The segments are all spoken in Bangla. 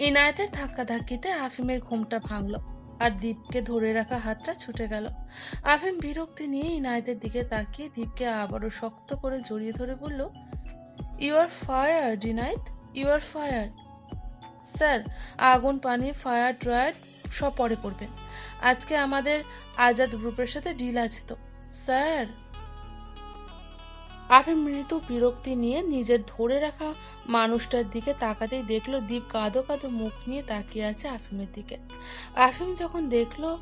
ইনায়েতের ধাক্কা ধাক্কিতে আফিমের ঘুমটা ভাঙলো আর দীপকে ধরে রাখা হাতটা ছুটে গেল। আফিম বিরক্তি নিয়ে ইনায়েতের দিকে তাকিয়ে দীপকে আবারও শক্ত করে জড়িয়ে ধরে বলল ইউ আর ফায়ার ডিনাইত ইউ আর ফায়ার স্যার আগুন, পানি ফায়ার ড্রায়ার সব পরে পড়বেন আজকে আমাদের আজাদ গ্রুপের সাথে ডিল আছে তো। স্যার আফিম মৃদু বিরক্তি নিয়ে নিজের ধরে রাখা মানুষটার দিকে তাকাতেই দেখল দীপ কাঁদো কাঁদো মুখ নিয়ে তাকিয়ে আছে আফিমের দিকে। আফিম যখন দেখল,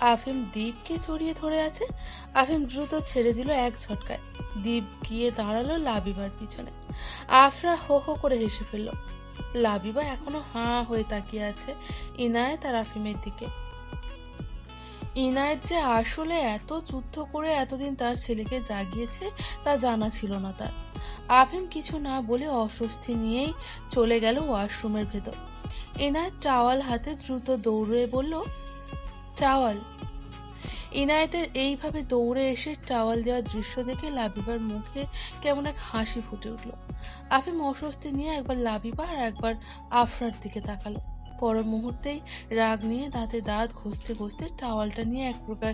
আফিম দীপকে জড়িয়ে ধরে আছে, আফিম দ্রুত ছেড়ে দিল এক ঝটকায়। দীপ গিয়ে দাঁড়াল লাবিবার পিছনে। আফরা হো হো করে হেসে ফেলল। লাবিবা এখনও হাঁ হয়ে তাকিয়ে আছে ইনায়েত আর আফিমের দিকে। ইনায়েত যে আসলে এত যুদ্ধ করে এতদিন তার ছেলেকে জাগিয়েছে, তা জানা ছিল না তার। আফিম কিছু না বলে অস্বস্তি নিয়েই চলে গেল ওয়াশরুমের ভেতর। ইনায়েত চাওয়াল হাতে দ্রুত দৌড়ে বলল, চাওয়াল। ইনায়েতের এইভাবে দৌড়ে এসে টাওয়াল দেওয়ার দৃশ্য দেখে লাবিবার মুখে কেমন এক হাসি ফুটে উঠল। আফিম অস্বস্তি নিয়ে একবার লাবিবা আর একবার আফরার দিকে তাকালো। পর মুহূর্তেই রাগ নিয়ে দাঁতে দাঁত ঘষতে ঘষতে টাওয়ালটা নিয়ে এক প্রকার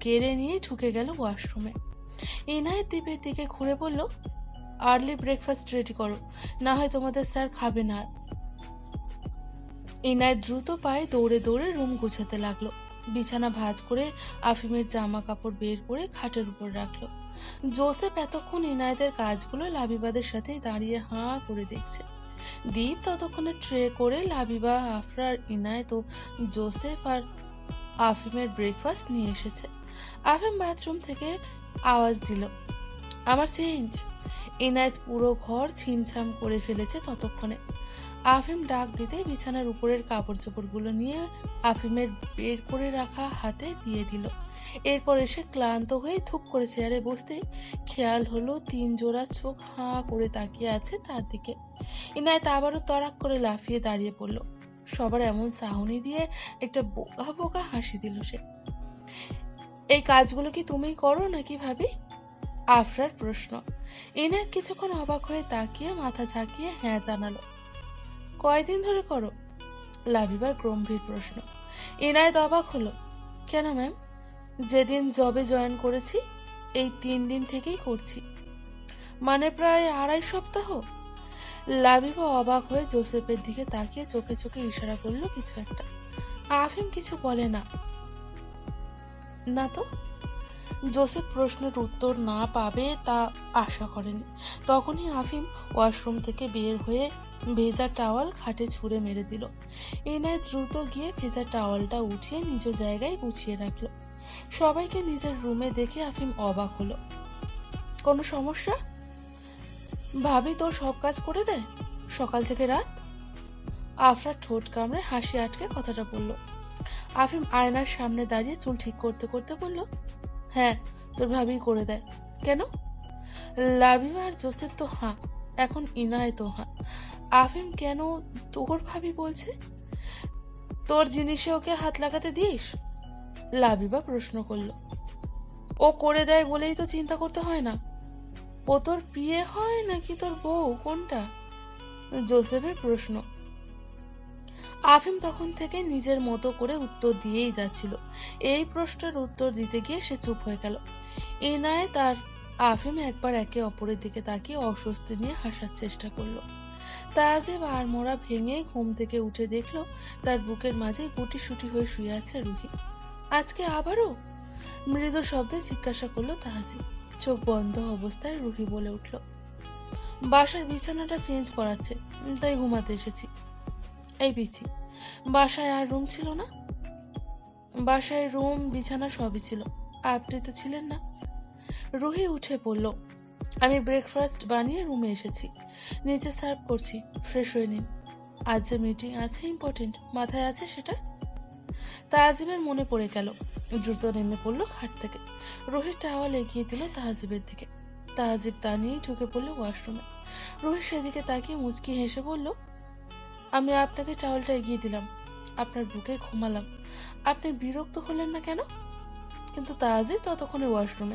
কেড়ে নিয়ে ঢুকে গেল ওয়াশরুমে। ইনায়েত দ্বীপের দিকে ঘুরে বলল, আর্লি ব্রেকফাস্ট রেডি করো, না হয় তোমাদের স্যার খাবে না ইনায়েত দ্রুত পায়ে দৌড়ে দৌড়ে রুম গুছাতে লাগল। বিছানা ভাজ করে আফিমের জামা কাপড় বের করে খাটের উপর রাখল। জোসেফ এতক্ষণ ইনায়েতের কাজগুলো লাবিবাদের সাথেই দাঁড়িয়ে হাঁ করে দেখছে। দীপ ততক্ষণে ট্রে করে লাবিবা আফরার ইনায়েত জোসেফ আর আফিমের ব্রেকফাস্ট নিয়ে এসেছে। আফিম বাথরুম থেকে আওয়াজ দিল, আমার চেঞ্জ ইনায়েত পুরো ঘর ছিমছাম করে ফেলেছে ততক্ষণে। আফিম ডাক দিতে বিছানার উপরের কাপড় চোপড়গুলো নিয়ে আফিমের বের করে রাখা হাতে দিয়ে দিল। এরপর এসে ক্লান্ত হয়ে ধূপ করে চেয়ারে বসতেই খেয়াল হলো তিন জোড়া চোখ হাঁ করে তাকিয়ে আছে তার দিকে। ইনায়েত আবারও তরাক করে লাফিয়ে দাঁড়িয়ে পড়ল। সবার এমন চাহনি দিয়ে একটা বোকা বোকা হাসি দিল সে। এই কাজগুলো কি তুমি করো নাকি ভাবি? আফরার প্রশ্ন। ইনায়েত কিছুক্ষণ অবাক হয়ে তাকিয়ে মাথা ঝাঁকিয়ে হ্যাঁ জানালো। কয়দিন ধরে করো? লাভিবার গম্ভীর প্রশ্ন। ইনায়েত অবাক হলো। কেন ম্যাম? যেদিন জবে জয়েন করেছি, এই তিন দিন থেকেই করছি। মানে প্রায় আড়াই সপ্তাহ? লাবিবা অবাক হয়ে জোসেফের দিকে তাকিয়ে চোখে চোখে ইশারা করল কিছু একটা। আফিম কিছু বলে না। না তো? জোসেফ প্রশ্নের উত্তর না পাবে তা আশা করেনি। তখনই আফিম ওয়াশরুম থেকে বের হয়ে ভেজা টাওয়াল খাটে ছুঁড়ে মেরে দিল। এনায় দ্রুত গিয়ে ভেজা টাওয়ালটা উঠিয়ে নিজ জায়গায় গুছিয়ে রাখল। সবাইকে নিজের রুমে দেখে আফিম অবাক হলো। কোনো সমস্যা? ভাবি তোর সব কাজ করে দেয় সকাল থেকে রাত। আফরা ঠোঁট কামড়ে হাসি আটকে কথাটা বলল। আফিম আয়নার সামনে দাঁড়িয়ে চুল ঠিক করতে করতে বলল হ্যাঁ তোর ভাবি করে দেয়। কেন? লাবিবা আর জোসেফ তো হাঁ, এখন ইনায় তো হাঁ। আফিম কেন তোর ভাবি বলছে? তোর জিনিসে ওকে হাত লাগাতে দিস? লাবিবা প্রশ্ন করল। ও করে দেয় বলেই তো চিন্তা করতে হয় না। ও তোর বিয়ে হয় নাকি তোর বউ? কোনটা? জোসেফের প্রশ্ন। আফিম তখন থেকে নিজের মতো করে উত্তর দিয়েই যাচ্ছিল। এই প্রশ্নের উত্তর দিতে গিয়ে সে চুপ হয়ে গেল। এনায় তার আফিম একবার একে অপরের দিকে তাকিয়ে অস্বস্তি নিয়ে হাসার চেষ্টা করল। তাজেব আর মোড়া ভেঙে ঘুম থেকে উঠে দেখল তার বুকের মাঝে গুটি সুটি হয়ে শুয়ে আছে রুহি। আজকে আবারও? মৃদু শব্দে জিজ্ঞাসা করল তাহাজি চোখ বন্ধ অবস্থায় রুহি বলে উঠল, বাসার বিছানাটা চেঞ্জ করাচ্ছে, তাই ঘুমাতে এসেছি। এই পিছি বাসায় আর রুম ছিল না? বাসায় রুম, বিছানা সবই ছিল, আপনি তো ছিলেন না। রুহি উঠে পড়ল, আমি ব্রেকফাস্ট বানিয়ে রুমে এসেছি, নিচে সার্ভ করছি ফ্রেশ হয়ে নিন। আজ যে মিটিং আছে ইম্পর্টেন্ট মাথায় আছে সেটা? তাহাজিবের মনে পড়ে গেল। দ্রুত নেমে পড়ল খাট থেকে। রোহিত টাওয়াল এগিয়ে দিল তাহাজিবের দিকে। তাহাজিব তা নিয়েই ঢুকে পড়ল ওয়াশরুমে। রোহিত সেদিকে তাকিয়ে মুচকি হেসে বলল, আমি আপনাকে টাওয়ালটা এগিয়ে দিলাম। আপনার বুকে ঘুমালাম। আপনি বিরক্ত হলেন না কেন? কিন্তু তাহাজিব ততক্ষণে ওয়াশরুমে।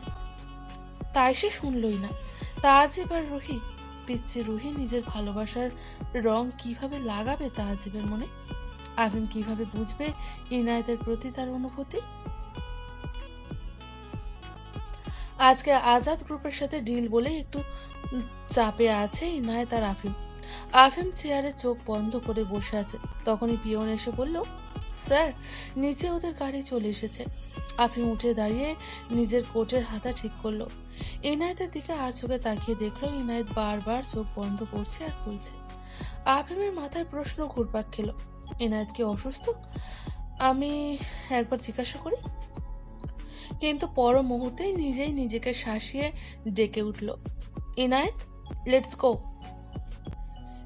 তাই সে শুনলই না। তাহাজিব আর রোহি পিচ্ছি রুহি নিজের ভালোবাসার রং কীভাবে লাগাবে তাহাজিবের মনে? আফিম কীভাবে বুঝবে ইনায়েতের প্রতি তার অনুভূতি? আজকে আজাদ গ্রুপের সাথে ডিল বলে একটু চাপে আছে ইনায়েত আর আফিম। আফিম চেয়ারে চোখ বন্ধ করে বসে আছে। তখনই পিয়ন এসে বলল, স্যার, নিচে ওদের গাড়ি চলে এসেছে। আফিম উঠে দাঁড়িয়ে নিজের কোটের হাতা ঠিক করল। ইনায়েতের দিকে আর চোখে তাকিয়ে দেখল, ইনায়েত বারবার চোখ বন্ধ করছে আর খুলছে। আফিমের মাথায় প্রশ্ন ঘুরপাক খেলো। ইনায়েত কি অসুস্থ? আমি একবার জিজ্ঞাসা করি। কিন্তু পর মুহূর্তেই নিজেই নিজেকে শাসিয়ে ডেকে উঠল ইনায়েত লেটস গো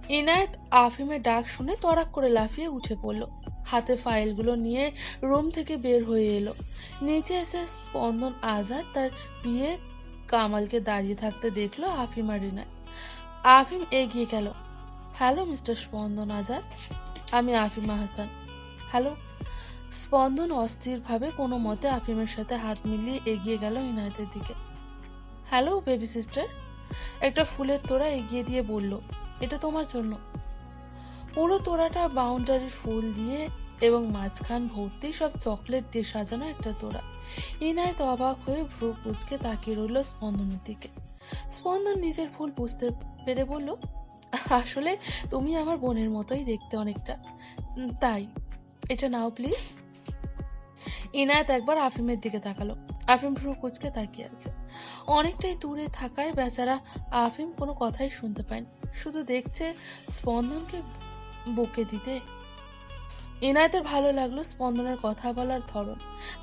ইনায়েত আফিমের ডাক শুনে তড়াক করে লাফিয়ে উঠে পড়ল। হাতে ফাইলগুলো নিয়ে রুম থেকে বের হয়ে এলো। নিচে এসে স্পন্দন আজাদ তার বিয়ে কামালকে দাঁড়িয়ে থাকতে দেখল আফিম আর রিনায় আফিম এগিয়ে গেল। হ্যালো, মিস্টার স্পন্দন আজাদ। আমি আফিমা হাসান। হ্যালো? স্পন্দন অস্থিরভাবে কোনো মতে আফিমের সাথে হাত মিলিয়ে এগিয়ে গেল ইনায়েতের দিকে। হ্যালো বেবি সিস্টার একটা ফুলের তোড়া এগিয়ে দিয়ে বলল, এটা তোমার জন্য। পুরো তোড়াটা বাউন্ডারির ফুল দিয়ে এবং মাঝখান ভর্তি সব চকলেট দিয়ে সাজানো একটা তোড়া। ইনায়ত অবাক হয়ে ভ্রু কুচকে তাকিয়ে রইল স্পন্দনের দিকে। স্পন্দন নিজের ফুল বুঝতে পেরে বলল আসলে তুমি আমার বোনের মতোই দেখতে অনেকটা। তাই। এটা নাও প্লিজ ইনায়ত একবার আফিমের দিকে তাকালো। আফিম ভ্রু কুচকে তাকিয়ে আছে। অনেকটাই দূরে থাকায় বেচারা আফিম কোনো কথাই শুনতে পায়নি। শুধু দেখছে স্পন্দনকে বুকে দিতে। ইনায়তের ভালো লাগল স্পন্দনের কথা বলার ধরন।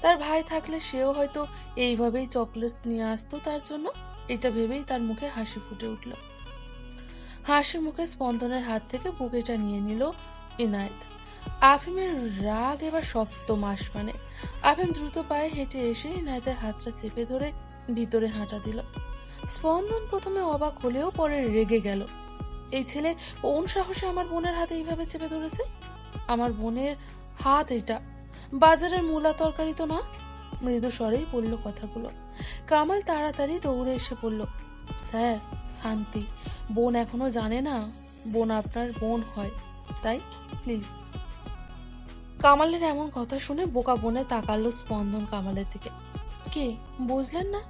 তার ভাই থাকলে সেও হয়তো এইভাবেই চকলেট নিয়ে আসতো তার জন্য। এটা ভেবেই তার মুখে হাসি ফুটে উঠল। হাসি মুখে স্পন্দনের হাত থেকে বুকেটা নিয়ে নিল ইনায়েত। আফিমের রাগ এবার সপ্ত মাস মানে। আফিম দ্রুত পায়ে হেঁটে এসে ইনায়েতের হাতটা চেপে ধরে ভিতরে হাঁটা দিল। স্পন্দন প্রথমে অবাক হলেও পরে রেগে গেল। এই ছেলে কোন সাহসে আমার বোনের হাতে এইভাবে চেপে ধরেছে? আমার বোনের হাত এটা। বাজারের মূলা তরকারি তো না? মৃদু স্বরেই বলল কথাগুলো। কামাল তাড়াতাড়ি দৌড়ে এসে বলল, স্যার, শান্তি। বোন এখনও জানে না, বোন আপনার বোন হয়, তাই? প্লিজ কামালের এমন কথা শুনে বোকা বনে তাকালো স্পন্দন কামালের দিকে। কে? বুঝলেন না?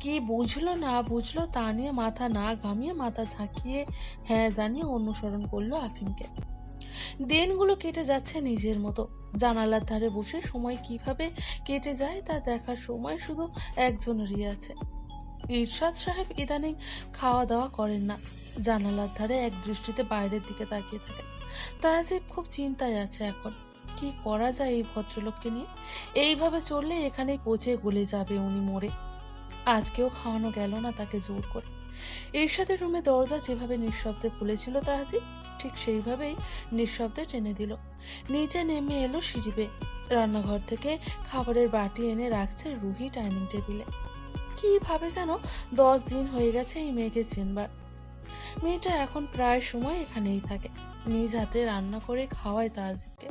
কি বুঝলো না বুঝলো তা নিয়ে মাথা না ঘামিয়ে মাথা ঝাঁকিয়ে হ্যাঁ জানিয়ে অনুসরণ করল আফিমকে। দিনগুলো কেটে যাচ্ছে নিজের মতো। জানালার ধারে বসে সময় কীভাবে কেটে যায় তা দেখার সময় শুধু একজনেরই আছে। ইরশাদ সাহেব ইদানিং খাওয়া দাওয়া করেন না। জানালার ধারে এক দৃষ্টিতে বাইরের দিকে তাকিয়ে থাকেন। তাহাজিব খুব চিন্তায় আছে এখন। কি করা যায় এই ভদ্রলোককে নিয়ে? এইভাবে চললে এখানে পচে গলে যাবে উনি মরে। আজকেও খাওয়ানো গেল না তাকে জোর করে। ইরশাদের রুমে দরজা যেভাবে নিঃশব্দে খুলেছিল তাহাজি ঠিক সেইভাবেই নিঃশব্দে টেনে দিল। নিচে নেমে এলো সিঁড়িবে রান্নাঘর থেকে খাবারের বাটি এনে রাখছে রুহি ডাইনিং টেবিলে। কীভাবে যেন দশ দিন হয়ে গেছে এই মেয়েকে চেনবার। মেয়েটা এখন প্রায় সময় এখানেই থাকে। নিজ হাতে রান্না করে খাওয়ায় তাহাজিবকে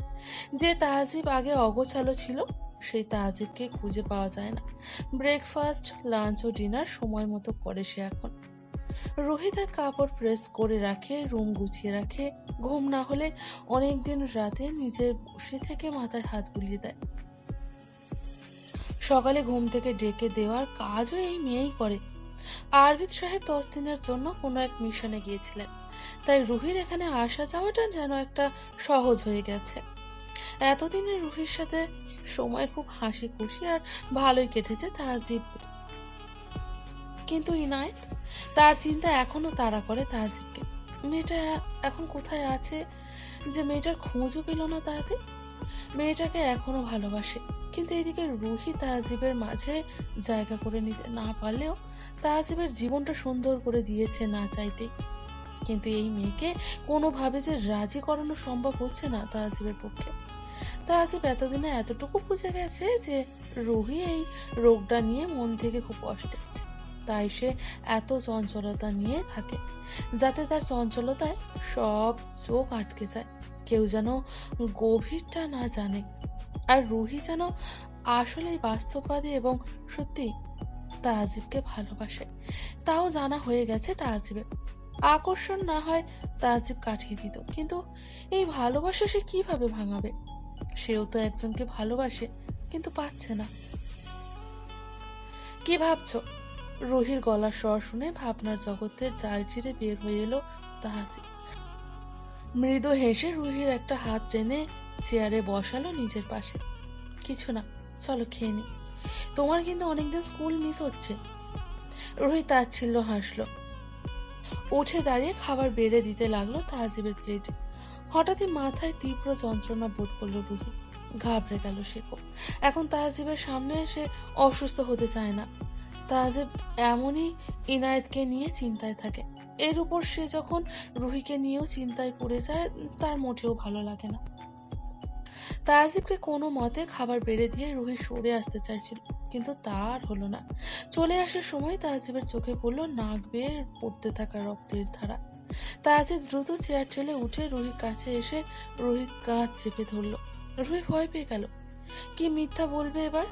যে তাহাজিব আগে অগোছালো ছিল, সেই তাহাজিবকে খুঁজে পাওয়া যায় না। ব্রেকফাস্ট, লাঞ্চ ও ডিনার সময় মতো করে সে এখন। রুহি তার কাপড় প্রেস করে রাখে, রুম গুছিয়ে রাখে। ঘুম না হলে অনেকদিন রাতে নিজের বসে থেকে মাথায় হাত বুলিয়ে দেয়। সকালে ঘুম থেকে ডেকে দেওয়ার কাজও এই মেয়েই করে। আরবিদ সাহেব দশ দিনের জন্য কোনো এক মিশনে গিয়েছিলেন। তাই রুহির এখানে আসা যাওয়াটা যেন একটা সহজ হয়ে গেছে। এতদিনের রুহির সাথে সময় খুব হাসি খুশি আর ভালোই কেটেছে তাহাজিব কিন্তু ইনায়েত, তার চিন্তা এখনও তাড়া করে তাহাজিবকে মেয়েটা এখন কোথায় আছে যে মেয়েটার খোঁজও পেল না তাহাজিব মেয়েটাকে এখনও ভালোবাসে। কিন্তু এদিকে রুহি তাহাজিবের মাঝে জায়গা করে নিতে না পারলেও তাহাজিবের জীবনটা সুন্দর করে দিয়েছে না চাইতেই কিন্তু এই মেয়েকে কোনোভাবে যে রাজি করানো সম্ভব হচ্ছে না তাহাজিবের পক্ষে। তাহাজিব এতদিনে এতটুকু বুঝে গেছে যে রুহি এই রোগটা নিয়ে মন থেকে খুব কষ্টে আছে। তাই সে এত চঞ্চলতা নিয়ে থাকে, যাতে তার চঞ্চলতায় সব চোখ আটকে যায়। কেউ যেন গভীরটা না জানে। আর রুহি যেন আসলেই বাস্তববাদী এবং সত্যি তাজিবকে ভালোবাসে। তাও জানা হয়ে গেছে তাজিবের। আকর্ষণ না হয় তাজিব কাটিয়ে দিত। কিন্তু এই ভালোবাসা সে কীভাবে ভাঙাবে? সেও তো একজনকে ভালোবাসে, কিন্তু পাচ্ছে না। কি ভাবছ? রুহির গলার স্বর শুনে ভাবনার জগতের জাল চিরে বের হয়ে এলো তাহাজিব মৃদু হেসে রুহির একটা হাত টেনে চেয়ারে বসালো নিজের পাশে। কিছু না, চলো খেয়ে নি। তোমার কিন্তু অনেকদিন স্কুল মিস হচ্ছে। রুহি তাচ্ছিল্য হাসলো। উঠে দাঁড়িয়ে খাবার বেড়ে দিতে লাগল তাহাজিবের প্লেটে হঠাৎই মাথায় তীব্র যন্ত্রণা বোধ করল রুহি। ঘাবড়ে গেল খুব। এখন তাহাজিবের সামনে এসে অসুস্থ হতে চায় না। তাহাজিব এমনই ইনায়েতকে নিয়ে চিন্তায় থাকে। এর উপর সে যখন রুহিকে নিয়েও চিন্তায় পড়ে যায়, তার মোটেও ভালো লাগে না। তাজিবকে কোনো মতে খাবার বেড়ে দিয়ে রুহি সরে আসতে চাইছিল, কিন্তু তার হলো না। চলে আসার সময় তাজিবের চোখে পড়ল নাক বেয়ে পড়তে থাকা রক্তের ধারা। তাজিব দ্রুত চেয়ার ঠেলে উঠে রুহির কাছে এসে রুহির কাঁধ চেপে ধরলো। রুহি ভয় পেয়ে গেল, কি মিথ্যা বলবে এবার?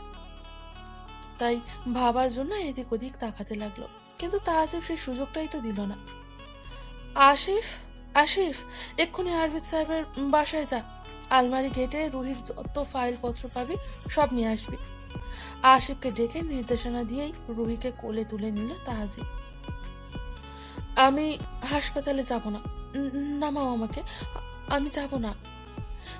তাই ভাবার জন্য এদিক ওদিক তাকাতে লাগল। কিন্তু তাজিব সেই সুযোগটাই তো দিল না। আশিফ আশিফ এক্ষুনি আরবিদ সাহেবের বাসায় যা। আলমারি ঘেটে রুহির যত ফাইলপত্র পাবি, সব নিয়ে আসবি। আশিফকে ডেকে নির্দেশনা দিয়েই রুহিকে কোলে তুলে নিল তাহাজি আমি হাসপাতালে যাব না। নামাও আমাকে। আমি যাব না।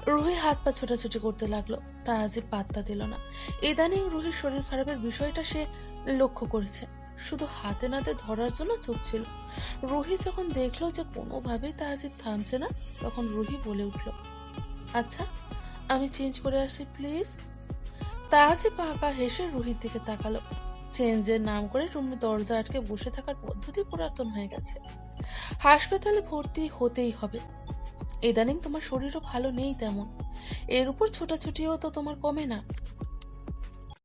রুহি হাত পা ছোটাছুটি করতে লাগল। তাহাজি পাত্তা দিল না। ইদানিং রুহির শরীর খারাপের বিষয়টা সে লক্ষ্য করেছে। শুধু হাতে নাতে ধরার জন্য চুপ ছিল রুহি যখন দেখল যে কোনোভাবেই তাহাজিব থামছে না, তখন রুহি বলে উঠল আচ্ছা আমি চেঞ্জ করে আসি প্লিজ তাহাজি পাকা হেসে রুহির দিকে তাকালো। চেঞ্জের নাম করে রুমে দরজা আটকে বসে থাকার পদ্ধতি পুরাতন হয়ে গেছে। হাসপাতালে ভর্তি হতেই হবে। ইদানিং তোমার শরীরও ভালো নেই তেমন। এর উপর ছোটাছুটিও তো তোমার কমে না।